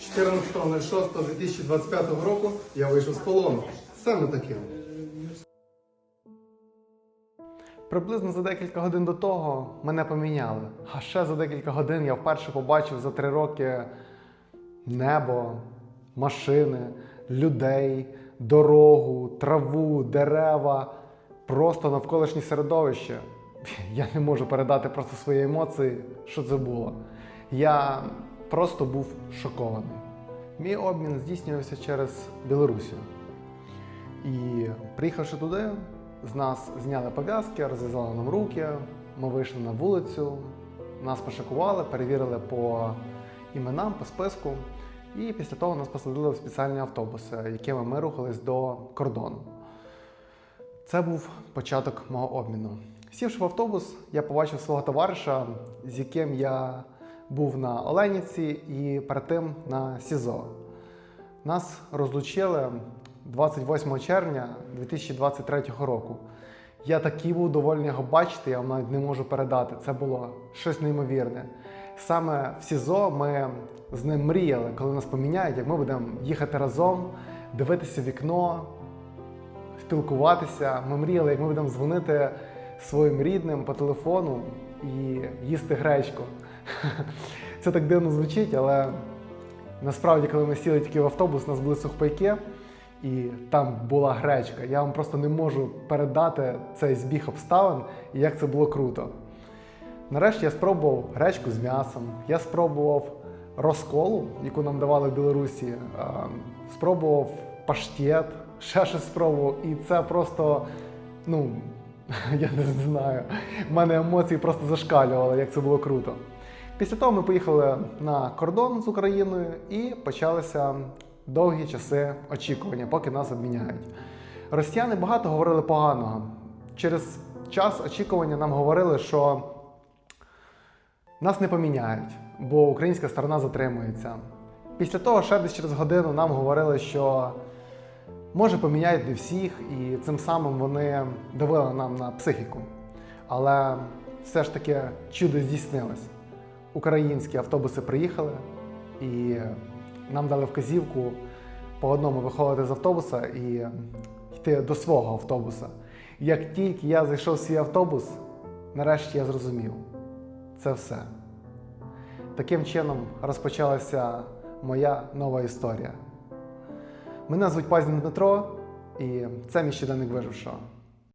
14.06.2025 року я вийшов з полону. Саме таким. Приблизно за декілька годин до того мене поміняли. А ще за декілька годин я вперше побачив за три роки небо, машини, людей, дорогу, траву, дерева, просто навколишнє середовище. Я не можу передати просто свої емоції, що це було. Я просто був шокований. Мій обмін здійснювався через Білорусію. І приїхавши туди, з нас зняли пов'язки, розв'язали нам руки, ми вийшли на вулицю, нас пошикували, перевірили по іменам, по списку. І після того нас посадили в спеціальні автобуси, якими ми рухались до кордону. Це був початок мого обміну. Сівши в автобус, я побачив свого товариша, з яким я був на Оленівці і перед тим на СІЗО. Нас розлучили 28 червня 2023 року. Я такий був довольний його бачити, я вам навіть не можу передати. Це було щось неймовірне. Саме в СІЗО ми з ним мріяли, коли нас поміняють, як ми будемо їхати разом, дивитися вікно, спілкуватися. Ми мріяли, як ми будемо дзвонити своїм рідним по телефону і їсти гречку. Це так дивно звучить, але насправді, коли ми сіли тільки в автобус, у нас були сухпайки, і там була гречка. Я вам просто не можу передати цей збіг обставин і як це було круто. Нарешті я спробував гречку з м'ясом, я спробував розколу, яку нам давали в Білорусі, спробував паштет, ще щось спробував. І це просто, ну, я не знаю. В мене емоції просто зашкалювали, як це було круто. Після того ми поїхали на кордон з Україною і почалися довгі часи очікування, поки нас обміняють. Росіяни багато говорили поганого. Через час очікування нам говорили, що нас не поміняють, бо українська сторона затримується. Після того, ще десь через годину нам говорили, що може поміняють не всіх, і цим самим вони давили нам на психіку. Але все ж таки чудо здійснилось. Українські автобуси приїхали, і нам дали вказівку по одному виходити з автобуса і йти до свого автобуса. Як тільки я зайшов в свій автобус, нарешті я зрозумів це все. Таким чином розпочалася моя нова історія. Мене звуть Пазін Дмитро, і це мій щоденник вижившого.